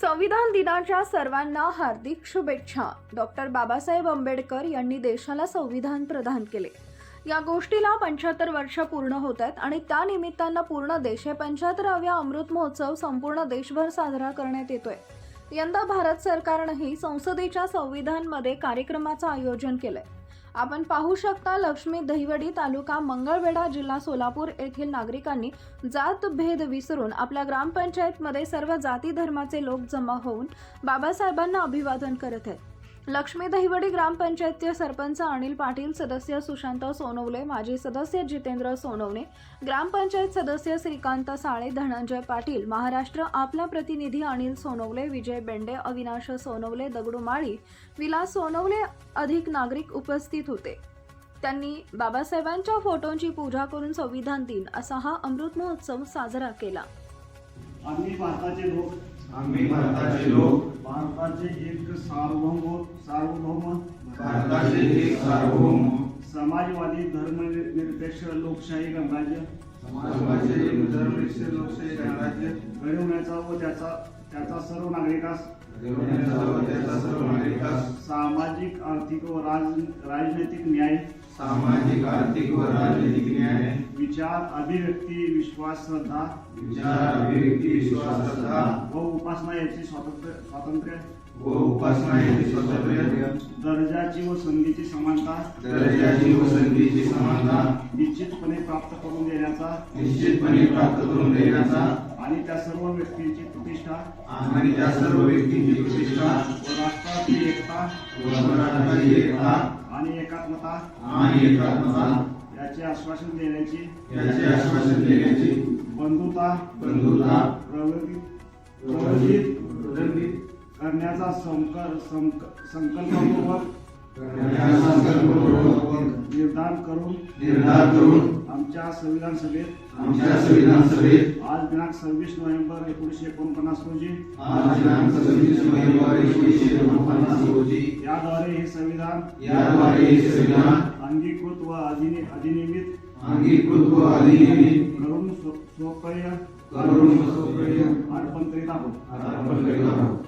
संविधान दिनाच्या सर्वांना हार्दिक शुभेच्छा. डॉक्टर बाबासाहेब आंबेडकर यांनी देशाला संविधान प्रदान केले. या गोष्टीला पंच्याहत्तर वर्ष पूर्ण होत आहेत आणि त्या निमित्तानं पूर्ण देश हे पंच्याहत्तराव्या अमृत महोत्सव संपूर्ण देशभर साजरा करण्यात येतोय. यंदा भारत सरकारनंही संसदेच्या संविधानमध्ये कार्यक्रमाचं आयोजन केलंय. आपण पाहू शकता लक्ष्मी दहिवडी तालुका मंगळवेढा जिल्हा सोलापूर येथील नागरिकांनी जात भेद विसरून आपल्या ग्रामपंचायतमध्ये सर्व जाती धर्माचे लोक जमा होऊन बाबासाहेबांना अभिवादन करत आहेत. लक्ष्मी दहिवडी ग्रामपंचायतचे सरपंच अनिल पाटील सदस्य सुशांत सोनवले माजी सदस्य जितेंद्र सोनवणे ग्रामपंचायत सदस्य श्रीकांत साळे धनंजय पाटील महाराष्ट्र आपला प्रतिनिधी अनिल सोनवले विजय बेंडे अविनाश सोनवले दगडू माळी विलास सोनवले अधिक नागरिक उपस्थित होते. त्यांनी बाबासाहेबांच्या फोटोंची पूजा करून संविधान दिन असा हा अमृत महोत्सव साजरा केला. आम्ही भारताचे लोक आम्ही भारताचे लोक. भारताचे एक सार्वभौम सार्वभौम भारताचे एक सार्वभौम. समाजवादी धर्मनिरपेक्ष लोकशाही गणराज्य. समाजाचे एक धर्मनिरपेक्ष लोकशाही गणराज्य. घडवण्याचा व त्याचा त्याचा सर्व नागरिकास घडवण्याचा व त्याचा सर्व नागरिकास. सामाजिक आर्थिक व राज राजनैतिक न्याय. सामाजिक आर्थिक व राजनैतिक विचार अभिव्यक्ती विश्वास श्रद्धा विचार अभिव्यक्ती विश्वास श्रद्धा व उपासना याची स्वातंत्र्य स्वातंत्र्य. व उपासना याची स्वातंत्र्य. दर्जाची व संधीची समानता. दर्जाची व संधीची समानता. निश्चितपणे प्राप्त करून देण्याचा. निश्चितपणे प्राप्त करून देण्याचा. आणि त्या सर्व व्यक्तींची प्रतिष्ठा. आणि त्या सर्व व्यक्तींची प्रतिष्ठा. व राष्ट्राची एकता. व मराठाची एकता. आणि एकात्मता. आणि एकात्मता. याचे आश्वासन देण्याची याचे आश्वासन देण्याची बंधुता बंधुता प्रगती प्रगती करण्याचा संकल्पपूर्वक निर्धार करून निर्धार करून आमच्या संविधान सभेत आमच्या संविधान सभेत आज दिनांक सव्वीस नोव्हेंबर एकोणीसशे एकोणपन्नास रोजी आज दिनांक सव्वीस नोव्हेंबर एकोणीसशे एकोणपन्नास रोजी याद्वारे हे संविधान याद्वारे हे संविधान अंगीकृत व अधिनि अधिनियमित अंगीकृत व अधिनियमित करून स्व- स्वप्रिय करून स्वप्रिय अर्पण करीत आहोत. अर्पण करीत आहोत.